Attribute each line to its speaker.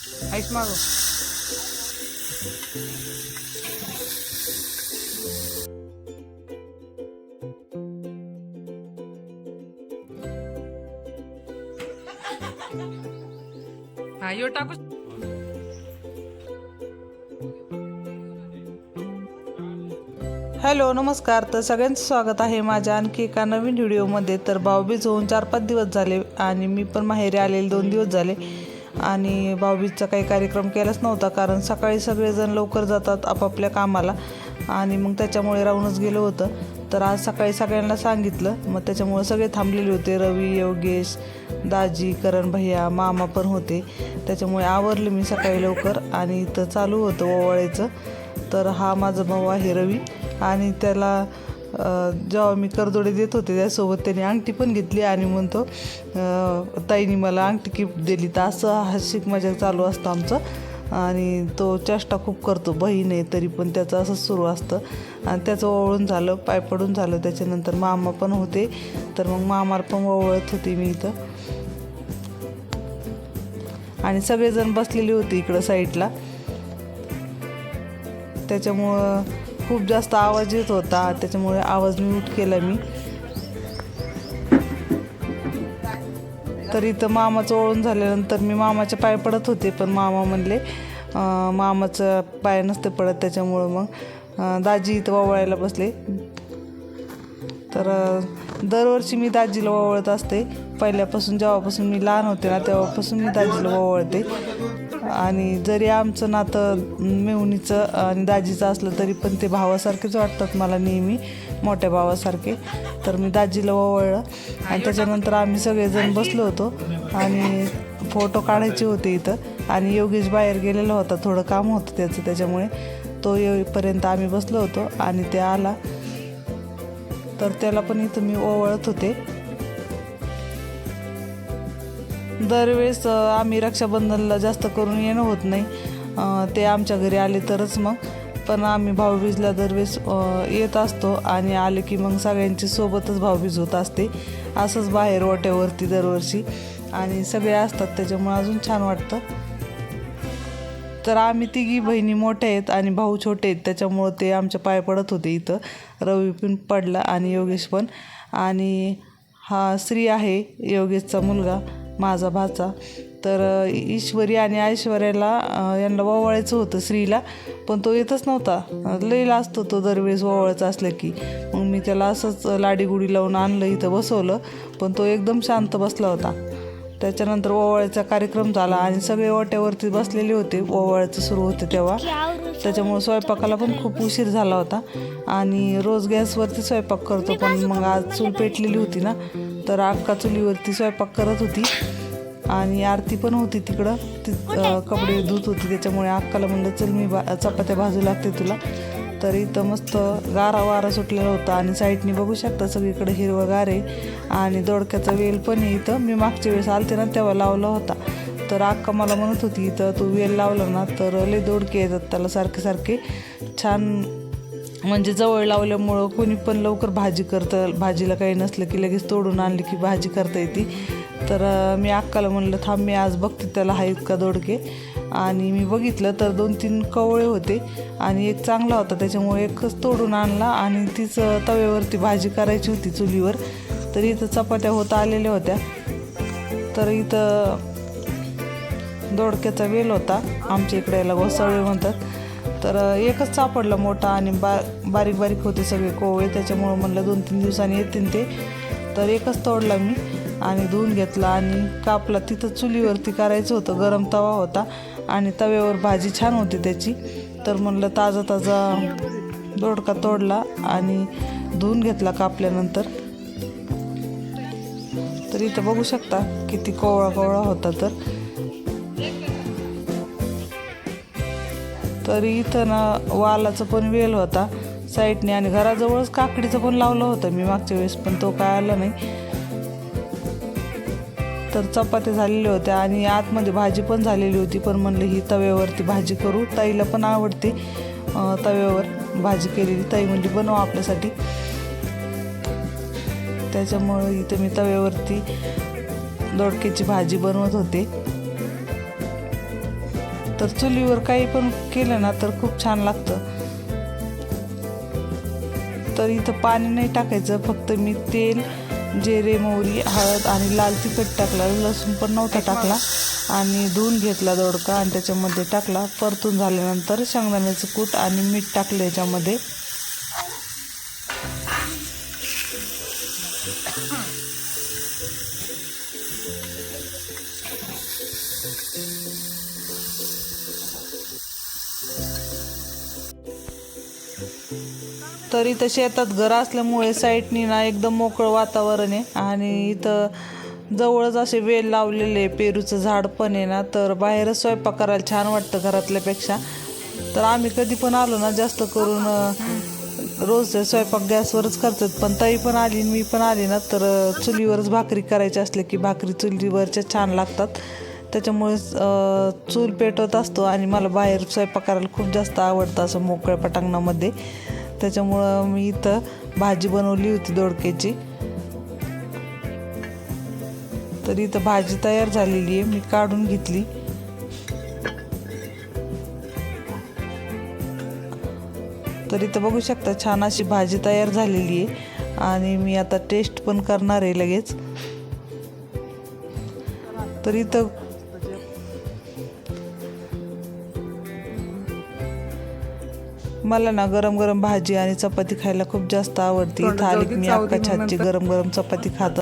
Speaker 1: Ice मागव हा यो टाकू
Speaker 2: हॅलो नमस्कार. तर सगळ्यांचं स्वागत आहे माझ्या आणखी एका नवीन व्हिडिओमध्ये तर भाऊबीज होऊन चार पाच दिवस झाले आणि मी पण माहेरी आलेले दोन दिवस झाले. आणि भाऊबीजचा काही कार्यक्रम केलाच नव्हता कारण सकाळी सगळेजण लवकर जातात आपापल्या कामाला. आणि मग त्याच्यामुळे राहूनच गेलं होतं. तर आज सकाळी सगळ्यांना सांगितलं. मग त्याच्यामुळे सगळे थांबलेले होते. रवी योगेश दाजी करण भैया मामा पण होते. त्याच्यामुळे आवरले मी सकाळी लवकर आणि इथं चालू होतं ओवाळायचं. तर हा माझा भाऊ आहे रवी. आणि त्याला जेव्हा मी करदोडे देत होते त्यासोबत त्याने अंगठी पण घेतली आणि म्हणतो ताईनी ताईने मला अंगठी गिफ्ट दिली तर असं हसिक मजा चालू असतं आमचं. आणि तो चेष्टा खूप करतो बहीण आहे तरी पण त्याचं असंच सुरू असतं. आणि त्याचं ओवळून झालं पाय पडून झालं. त्याच्यानंतर मामा पण होते. तर मग मामाला पण ओवळत होते मी इथं. आणि सगळेजण बसलेले होते इकडं साईडला. त्याच्यामुळं खूप जास्त आवाज येत होता त्याच्यामुळे आवाज म्यूट केला मी. तर इथं मामाचं ओळून झाल्यानंतर मी मामाचे पाय पडत होते पण मामा म्हणले मामाचं पाय नसते पडत त्याच्यामुळं मग. दाजी इथं वावळायला बसले. तर दरवर्षी मी दाजीला ओवळत असते. पहिल्यापासून जेव्हापासून मी लहान होते ना तेव्हापासून मी दाजीला ओवळते. आणि जरी आमचं नातं मेहुणीचं आणि दाजीचं असलं तरी पण ते भावासारखेच वाटतात मला नेहमी मोठ्या भावासारखे. तर मी दाजीला ओवळलं. आणि त्याच्यानंतर आम्ही सगळेजण बसलो होतो. आणि फोटो काढायचे होते इथं. आणि योगेश बाहेर गेलेला होता. थोडं काम होतं त्याचं त्याच्यामुळे तो येईपर्यंत आम्ही बसलो होतो. आणि ते आला. तर त्याला पण इथं मी ओवळत होते. दरवेळेस आम्ही रक्षाबंधनला जास्त करून येणं होत नाही. ते आमच्या घरी आले तरच मग. पण आम्ही भाऊबीजला दरवेळेस येत असतो आणि आले की मग सगळ्यांची सोबतच भाऊबीज होत असते. असंच बाहेर ओट्यावरती दरवर्षी. आणि सगळे असतात त्याच्यामुळे अजून छान वाटतं. तर आम्ही तिघी बहिणी मोठ्या आहेत आणि भाऊ छोटे आहेत. त्याच्यामुळं ते आमच्या पाय पडत होते इथं. रवी पण पडला आणि योगेश पण. आणि हा श्री आहे योगेशचा मुलगा माझा भाचा. तर ईश्वरी आणि ऐश्वर्याला यांना ओवाळायचं होतं श्रीला पण तो येतच नव्हता. लईला असतो तो दरवेळेस ओवाळायचं असलं की. मग मी त्याला असंच लाडीगुडी लावून आणलं इथं बसवलं पण तो एकदम शांत बसला होता. त्याच्यानंतर ओवाळ्याचा कार्यक्रम झाला आणि सगळे ओट्यावरती बसलेले होते. ओवाळ्याचं सुरू होते तेव्हा. त्याच्यामुळे स्वयंपाकाला पण खूप उशीर झाला होता. आणि रोज गॅसवरती स्वयंपाक करतो पण मग आज चूल पेटलेली होती ना तर अक्का चुलीवरती स्वयंपाक करत होती. आणि आरती पण होती तिकडं. ती कपडे धुत होती त्याच्यामुळे अक्काला म्हणलं चल मी बा चपात्या भाजू लागते तुला. तर इथं मस्त गारा वारा सुटलेला होता. आणि साईडनी बघू शकता सगळीकडे हिरवं गारे आणि दोडक्याचा वेल पण आहे इथं. मी मागच्या वेळेस आलते ना तेव्हा लावला होता. तर अक्का मला म्हणत होती इथं तू वेल लावला ना तर लय दोडके येतात त्याला सारखे सारखे. छान म्हणजे जवळ लावल्यामुळं कोणी पण लवकर भाजी करतं भाजीला काही नसलं की लगेच तोडून आणली की भाजी करता येते. तर मी अक्काला म्हणलं थांब मी आज बघते त्याला आहेत का दोडके. आणि मी बघितलं तर दोन तीन कवळे होते आणि एक चांगला होता. त्याच्यामुळे एकच तोडून आणला आणि तीच तव्यावरती भाजी करायची होती चुलीवर. तर इथं चपात्या होत आलेल्या होत्या. तर इथं दोडक्याचा वेल होता. आमच्या इकडे याला घोसाळे म्हणतात. तर एकच सापडला मोठा आणि बा बारीक बारीक होते सगळे कोवळे. त्याच्यामुळं म्हणलं दोन तीन दिवसांनी येतील ते. तर एकच तोडला मी आणि धुवून घेतला आणि कापला. तिथं चुलीवरती करायचं होतं. गरम तवा होता. आणि तव्यावर भाजी छान होती त्याची. तर म्हणलं ताजा ताजा दोडका तोडला आणि धुवून घेतला कापल्यानंतर. तर इथं बघू शकता किती कोवळा कोवळा होता तर. तरी इथं ना वालाचं पण वेल होता. साईडने आणि घराजवळच काकडीचं पण लावलं होतं मी मागच्या वेळेस पण तो काय आला नाही. तर चपात्या झालेल्या होत्या आणि आतमध्ये भाजी पण झालेली होती. पण म्हणलं ही तव्यावरती भाजी करू. ताईला पण आवडते तव्यावर भाजी केलेली. ताई म्हणजे बनव आपल्यासाठी. त्याच्यामुळं इथं मी तव्यावरती दोडक्याची भाजी बनवत होते. तर चुलीवर काही पण केलं ना तर खूप छान लागतं. तर इथं पाणी नाही टाकायचं फक्त मी तेल जिरे मोहरी हळद आणि लाल तिखट टाकला. लसूण पण नव्हता टाकला. आणि धुवून घेतला दोडका आणि त्याच्यामध्ये टाकला. परतून झाल्यानंतर शेंगदाण्याचं कूट आणि मीठ टाकलं याच्यामध्ये. तर इथं शेतात घर असल्यामुळे साईडनी ना एकदम मोकळं वातावरण आहे. आणि इथं जवळच असे वेल लावलेले पेरूचं झाड पण आहे ना. तर बाहेरच स्वयंपाक करायला छान वाटतं घरातल्यापेक्षा. तर आम्ही कधी पण आलो ना जास्त करून रोज स्वयंपाक गॅसवरच करतात. पण ताई पण आली मी पण आली ना तर चुलीवरच भाकरी करायची असले की भाकरी चुलीवरच्या छान लागतात. त्याच्यामुळे चूल पेटवत असतो आणि मला बाहेर स्वयंपाक करायला खूप जास्त आवडतं असं मोकळ्या पटांगणामध्ये. त्याच्यामुळं मी इथं भाजी बनवली होती दोडक्याची. तर इथं भाजी तयार झालेली आहे मी काढून घेतली. तर इथं बघू शकता छान अशी भाजी तयार झालेली आहे आणि मी आता टेस्ट पण करणार आहे लगेच. तर इथं मला ना गरम गरम भाजी आणि चपाती खायला खूप जास्त आवडते. इथं आली की मी अक्का छातची गरम गरम चपाती खात.